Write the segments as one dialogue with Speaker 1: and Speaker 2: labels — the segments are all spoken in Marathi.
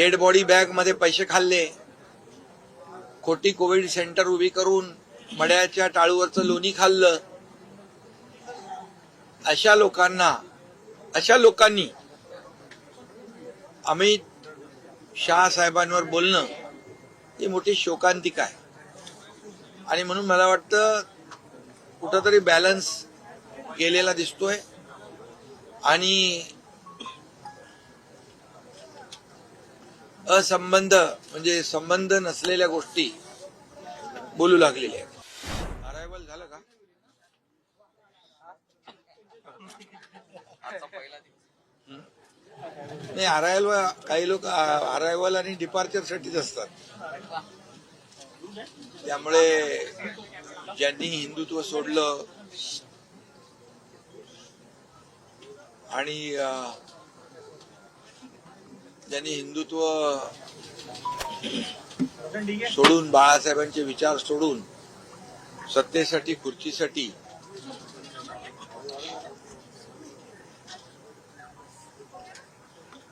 Speaker 1: डेड बॉडी बॅगमध्ये पैसे खाल्ले. खोटी कोविड सेंटर उभी करून मड्याच्या टाळूवरचं लोणी खाल्लं. अशा लोकांना अशा लोकांनी अमित शाह साहेबांवर बोलणं ही मोठी शोकांतिका आहे. आणि म्हणून मला वाटतं कुठंतरी बॅलन्स गेलेला दिसतोय. आणि असंबंध म्हणजे संबंध नसलेल्या गोष्टी बोलू लागलेल्या आहेत. अरायवल झालं का? नाही अरायवल काही लोक अरायवल आणि डिपार्चर साठीच असतात. त्यामुळे ज्यांनी हिंदुत्व सोडलं आणि ज्यांनी हिंदुत्व सोडून बाळासाहेबांचे विचार सोडून सत्तेसाठी खुर्चीसाठी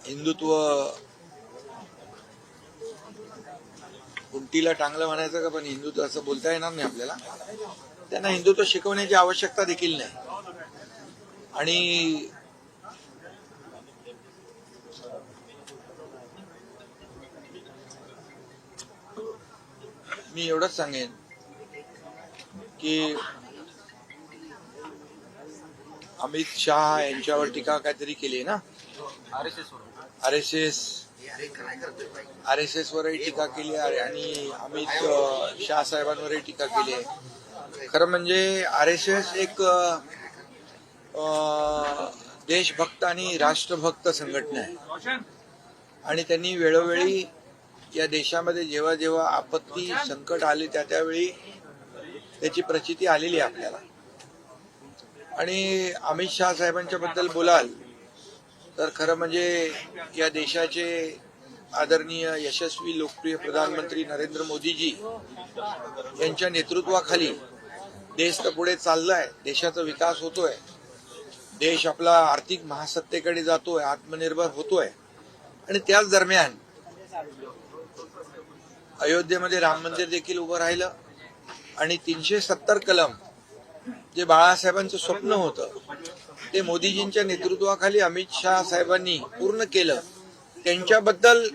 Speaker 1: हिंदुत्व उंटीला टांगलं म्हणायचं का? पण हिंदुत्व असं बोलता येणार नाही आपल्याला. त्यांना हिंदुत्व शिकवण्याची आवश्यकता देखील नाही. आणि मी एवढंच सांगेन की अमित शहा यांच्यावर टीका काहीतरी केली ना? R S S R S S वरही टीका केली आणि अमित शहा साहेबांवरही टीका केली आहे. खरं म्हणजे आर एस एस एक देशभक्त आणि राष्ट्रभक्त संघटना आहे. आणि त्यांनी वेळोवेळी या देशामध्ये जेव्हा जेव्हा आपत्ती संकट आले त्या त्यावेळी त्याची प्रचिती आलेली आहे आपल्याला. आणि अमित शहा साहेबांच्या बद्दल बोलाल तर खरं म्हणजे या देशाचे आदरणीय यशस्वी लोकप्रिय प्रधानमंत्री नरेंद्र मोदीजी यांच्या नेतृत्वाखाली देश तर पुढे चाललाय देशाचा विकास होतोय. देश आपला आर्थिक महासत्तेकडे जातोय आत्मनिर्भर होतोय. आणि त्याच दरम्यान अयोध्येमध्ये राम मंदिर देखील उभं राहिलं. आणि तीनशे सत्तर कलम जे बाळासाहेबांचं स्वप्न होतं ते मोदीजींच्या नेतृत्वाखाली अमित शहा साहेबांनी पूर्ण केलं. त्यांच्याबद्दल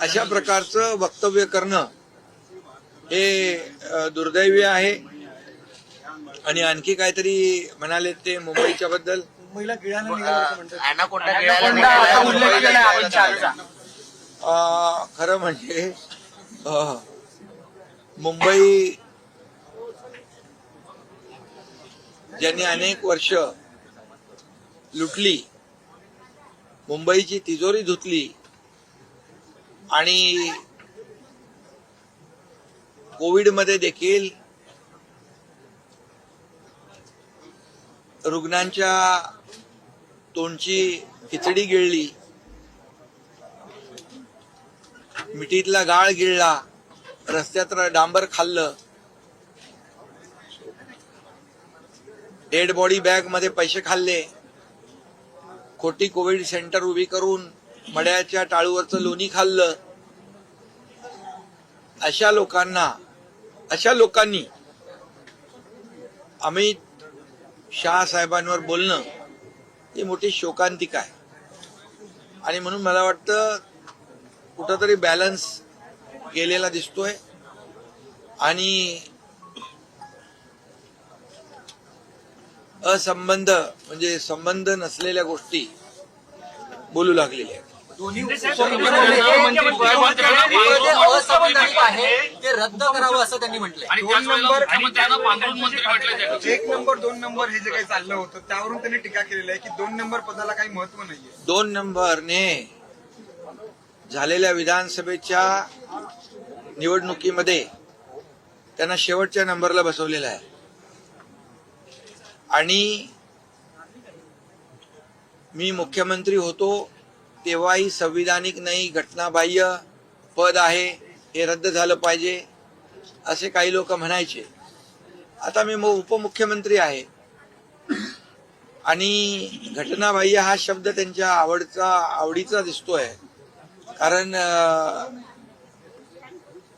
Speaker 1: अशा प्रकारचं वक्तव्य करणं हे दुर्दैवी आहे. आणि आणखी काहीतरी म्हणाले ते मुंबईच्या बद्दल
Speaker 2: मुंबईला
Speaker 1: खरं म्हणजे मुंबई ज्यांनी अनेक वर्ष लुटली मुंबईची तिजोरी धुतली आणि कोविडमध्ये देखील रुग्णांच्या तोंडची खिचडी गिळली मिठीतला गाळ गिळला. रस्त्यात डांबर खाल्लं. डेड बॉडी बॅगमध्ये पैसे खाल्ले. खोटी कोविड सेंटर उभी करून मड्याच्या टाळूवरचं लोणी खाल्लं. अशा लोकांना अशा लोकांनी अमित शाह साहेबांवर बोलणं ही मोठी शोकांतिका आहे. आणि म्हणून मला वाटतं कुठंतरी बॅलन्स गेलेला दिसतोय. आणि असंबंध म्हणजे संबंध नसलेल्या गोष्टी बोलू लागलेल्या आहेत.
Speaker 2: दोन्ही
Speaker 3: आहे? ते रद्द करावं असं त्यांनी म्हटलंय.
Speaker 4: आणि
Speaker 2: दोन नंबर-
Speaker 4: म्हटले
Speaker 2: एक नंबर दोन नंबर हे जे काही चाललं होतं त्यावरून त्यांनी टीका केलेली आहे की दोन नंबर पदाला काही महत्त्व नाहीये.
Speaker 1: दोन नंबरने झालेल्या विधानसभेच्या निवडणुकीमध्ये त्यांना शेवटच्या नंबरला बसवलेलं आहे. आणि मी मुख्यमंत्री होतो तेव्हाही संविधानिक नाही घटनाबाह्य पद आहे हे रद्द झालं पाहिजे असे काही लोक म्हणायचे. आता मी उपमुख्यमंत्री आहे. आणि घटनाबाह्य हा शब्द त्यांच्या आवडचा आवडीचा दिसतोय. कारण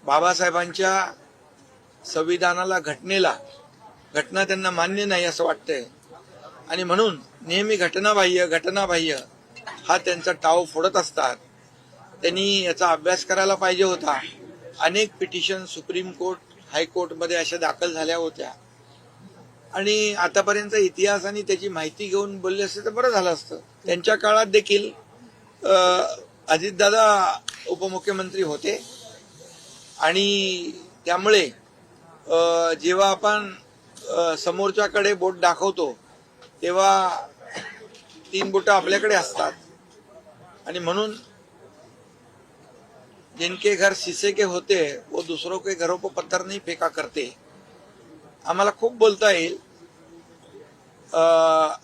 Speaker 1: बाबासाहेबांच्या संविधानाला घटनेला घटना त्यांना मान्य नाही असं वाटतंय. आणि म्हणून नेहमी घटनाबाह्य घटनाबाह्य हा त्यांचा टाव फोडत असतात. त्यांनी याचा अभ्यास करायला पाहिजे होता. अनेक पिटिशन सुप्रीम कोर्ट हायकोर्टमध्ये अशा दाखल झाल्या होत्या. आणि आतापर्यंत इतिहास आणि त्याची माहिती घेऊन बोलले असते तर बरं झालं असतं. त्यांच्या काळात देखील अजितदादा उपमुख्यमंत्री होते. आणि त्यामुळे जेव्हा आपण समोरच्याकडे बोट दाखवतो तेव्हा तीन बोटं आपल्याकडे असतात. आणि म्हणून जिनके घर शीशे के होते वो दुसरों के घरों को पत्थर नाही फेका करते. आम्हाला खूप बोलता येईल.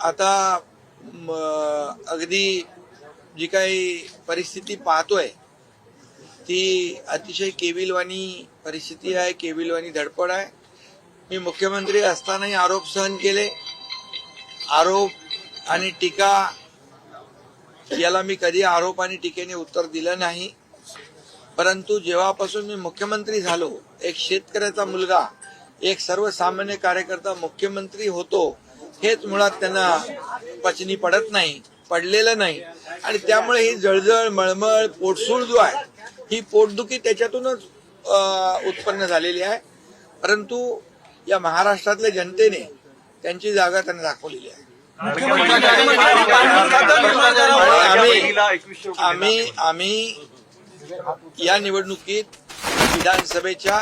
Speaker 1: आता अगदी जी काही परिस्थिती पाहतोय ती अतिशय केविलवाणी परिस्थिती आहे केविलवाणी धडपड आहे. मी मुख्यमंत्री असतानाही आरोप सहन केले. आरोप आणि टीका याला मी कधी आरोप आणि टीकेने उत्तर दिलं नाही. परंतु जेव्हापासून मी मुख्यमंत्री झालो एक शेतकऱ्याचा मुलगा एक सर्वसामान्य कार्यकर्ता मुख्यमंत्री होतो हेच मुळात त्यांना पचनी पडत नाही. पडलेलं नाही. आणि त्यामुळे ही जळजळ मळमळ पोटसूळ जो आहे ही पोटदुखी त्याच्यातूनच उत्पन्न झालेली आहे. परंतु या महाराष्ट्रातल्या जनतेने त्यांची जागा त्यांना दाखवलेली आहे. आम्ही आम्ही आम्ही या निवडणुकीत विधानसभेच्या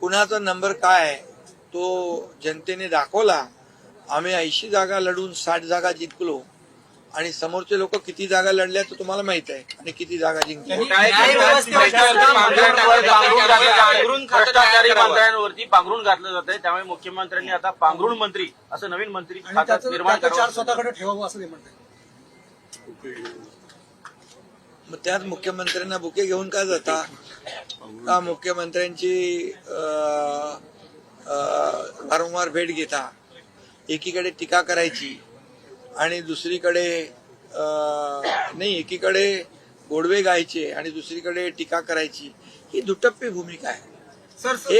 Speaker 1: कुणाचा नंबर काय आहे तो जनतेने दाखवला. आम्ही ऐंशी जागा लढून साठ जागा जिंकलो. आणि समोरचे लोक किती जागा लढल्या तर तुम्हाला माहीत आहे. आणि किती जागा जिंकल्या.
Speaker 3: न्याय व्यवस्थेवर
Speaker 5: पांघरून भ्रष्टाचारी मंत्र्यांवरती पांघरून घातलं जात आहे त्यामुळे मुख्यमंत्र्यांनी आता पांघरुण मंत्री असं नवीन मंत्री निर्माण
Speaker 6: स्वतःकडे ठेवावं असं म्हणतात
Speaker 1: मग त्यात मुख्यमंत्र्यांना बुके घेऊन का जाता? का मुख्यमंत्र्यांची अं, अं, वारंवार भेट घेता? एकीकडे टीका करायची. आणि दुसरीकडे नाही एकीकडे गोडवे गायचे आणि दुसरीकडे टीका करायची ही दुटप्पी भूमिका आहे.
Speaker 2: सर
Speaker 1: हे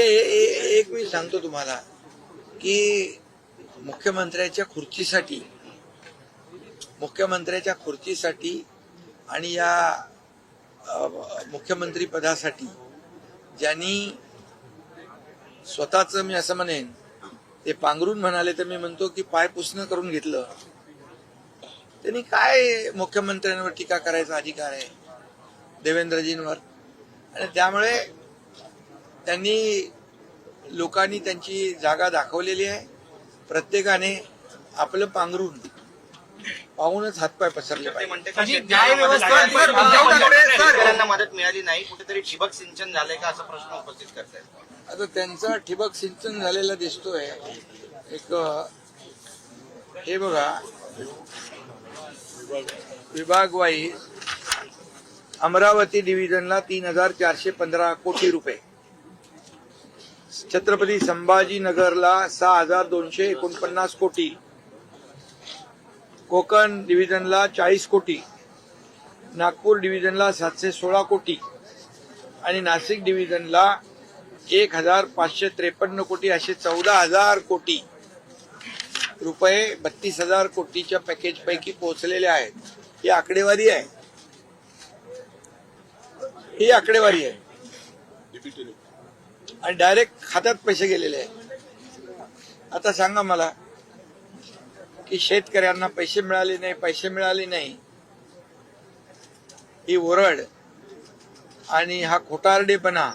Speaker 1: एक मी सांगतो तुम्हाला की मुख्यमंत्र्याच्या खुर्चीसाठी मुख्यमंत्र्याच्या खुर्चीसाठी आणि या मुख्यमंत्री पदासाठी ज्यांनी स्वतःच मी असं म्हणेन ते पांघरून म्हणाले तर मी म्हणतो की पाय पुसणं करून घेतलं त्यांनी काय मुख्यमंत्र्यांवर टीका करायचा अधिकार आहे? देवेंद्रजींवर. आणि त्यामुळे त्यांनी लोकांनी त्यांची जागा दाखवलेली आहे. प्रत्येकाने आपलं पांघरून पाहूनच हातपाय पसरले पाहिजे.
Speaker 3: म्हणजे
Speaker 7: मदत मिळाली नाही. कुठेतरी ठिबक सिंचन झालंय का असा प्रश्न उपस्थित करतायत?
Speaker 1: आता त्यांचा ठिबक सिंचन झालेला दिसतोय. एक हे बघा. विभाग वाईज अमरावती डिव्हिजनला तीन हजार चारशे पंधरा कोटी रुपये. छत्रपती संभाजीनगरला सहा हजार दोनशे एकोणपन्नास कोटी. कोकण डिव्हिजनला चाळीस कोटी. नागपूर डिव्हिजनला सातशे सोळा कोटी. आणि नाशिक डिव्हिजनला एक हजार पाचशे त्रेपन्न कोटी असे चौदा हजार कोटी. रुपये बत्तीस हजार कोटीच्या पॅकेज पैकी पोहोचलेले आहेत. ही आकडेवारी आहे. ही आकडेवारी आहे. आणि डायरेक्ट खात्यात पैसे गेलेले आहेत. आता सांगा मला की शेतकऱ्यांना पैसे मिळाले नाही पैसे मिळाले नाही. ही ओरड आणि हा खोटारडेपणा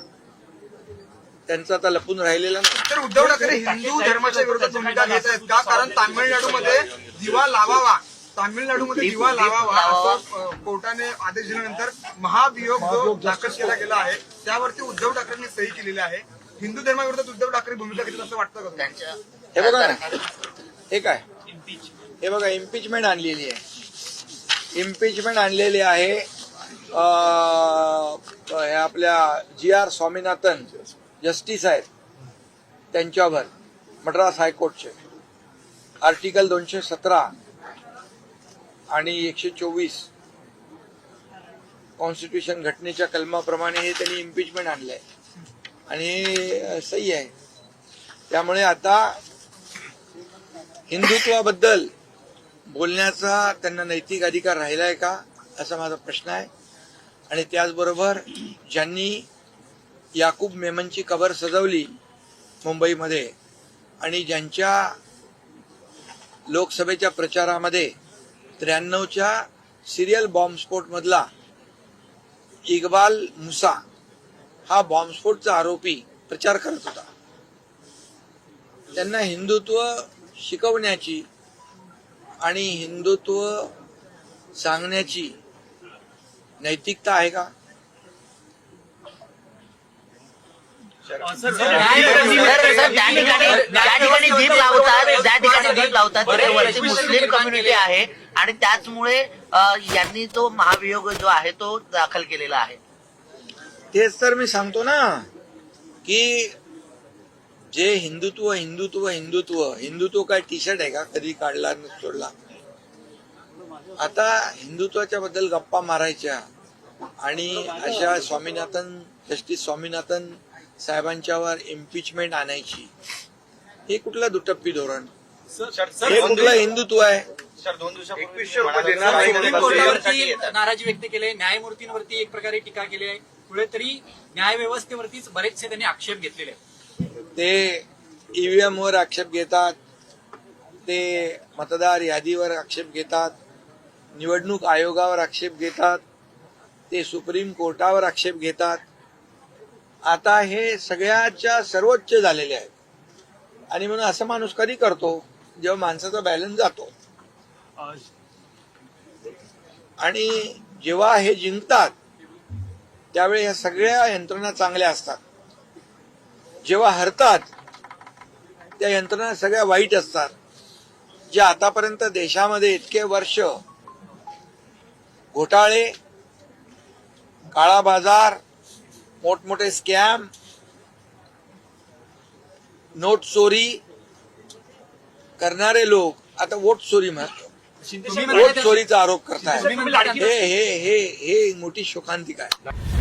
Speaker 1: त्यांचा आता लपून राहिलेला नाही.
Speaker 2: तर उद्धव ठाकरे हिंदू धर्माच्या विरोधात भूमिका घेत आहेत का? कारण तामिळनाडूमध्ये दिवा लावावा. तामिळनाडूमध्ये दिवा लावावा असं कोर्टाने आदेश दिल्यानंतर महाभियोग जो दाखल केला गेला आहे त्यावरती उद्धव ठाकरेंनी सही केलेली आहे. हिंदू धर्माविरोधात उद्धव ठाकरे भूमिका घेतील असं वाटतं का?
Speaker 7: त्यांच्या
Speaker 1: हे बघा ना. हे काय? हे बघा इम्पिचमेंट आणलेली आहे. इम्पिचमेंट आणलेली आहे अं, हे आपल्या जी आर स्वामीनाथन. जस्टिस आहेत. त्यांच्यावर मद्रास हायकोर्टचे. आर्टिकल दोनशे सतरा आणि एकशे चोवीस कॉन्स्टिट्यूशन घटनेच्या कलमाप्रमाणे हे त्यांनी इम्पिचमेंट आणलंय. आणि सही आहे. त्यामुळे आता हिंदुत्वाबद्दल बोलण्याचा त्यांना नैतिक अधिकार राहिलाय का? असा माझा प्रश्न आहे. आणि त्याचबरोबर ज्यांनी याकूब मेमनची कबर सजवली मुंबईमध्ये आणि ज्यांच्या लोकसभेच्या प्रचारामध्ये त्र्याण्णवच्या सिरियल बॉम्बस्फोटमधला इकबाल मुसा हा बॉम्बस्फोटचा आरोपी प्रचार करत होता. त्यांना हिंदुत्व शिकवण्याची आणि हिंदुत्व सांगण्याची नैतिकता आहे का
Speaker 3: न्याय-
Speaker 6: सर, सर, त्या ठिकाणी त्या ठिकाणी दीप लावतात त्या ठिकाणी दीप लावतात तिथे मुस्लिम कम्युनिटी आहे आणि त्याचमुळे यांनी तो महाभियोग जो आहे तो दाखल केलेला आहे.
Speaker 1: तेच तर मी सांगतो ना की जे हिंदुत्व हिंदुत्व हिंदुत्व हिंदुत्व काय टी शर्ट आहे का? कधी काढला न सोडला. आता हिंदुत्वाच्या बद्दल गप्पा मारायच्या आणि अशा स्वामीनाथन जस्टिस स्वामीनाथन साहेबांच्यावर इम्पिचमेंट आणायची. हे कुठलं दुटप्पी धोरण? हे कुठलं हिंदुत्व आहे.
Speaker 3: नाराजी व्यक्त केली आहे. न्यायमूर्तींवरती एक प्रकारे टीका केली आहे. पुढे तरी न्याय व्यवस्थेवरतीच बरेचसे त्यांनी आक्षेप घेतलेले आहेत.
Speaker 1: ते ईव्हीएम वर आक्षेप घेतात. ते मतदार यादीवर आक्षेप घेतात. निवडणूक आयोगावर आक्षेप घेतात. ते सुप्रीम कोर्टावर आक्षेप घेतात. आता हे सगळ्याच्या सर्वोच्च झालेले आहेत. आणि म्हणून असं माणूस कधी करतो जेव्हा माणसाचा बॅलन्स जातो. आणि जेव्हा हे जिंकतात त्यावेळी ह्या सगळ्या यंत्रणा चांगल्या असतात. जेव्हा हरतात त्या यंत्रणा सगळ्या वाईट असतात. जे आतापर्यंत देशामध्ये इतके वर्ष घोटाळे काळा बाजार मोठमोठे स्कॅम नोट चोरी करणारे लोक आता वोट चोरी म्हणतो वोट चोरीचा आरोप करताय. हे हे हे हे मोठी शोकांतिका आहे.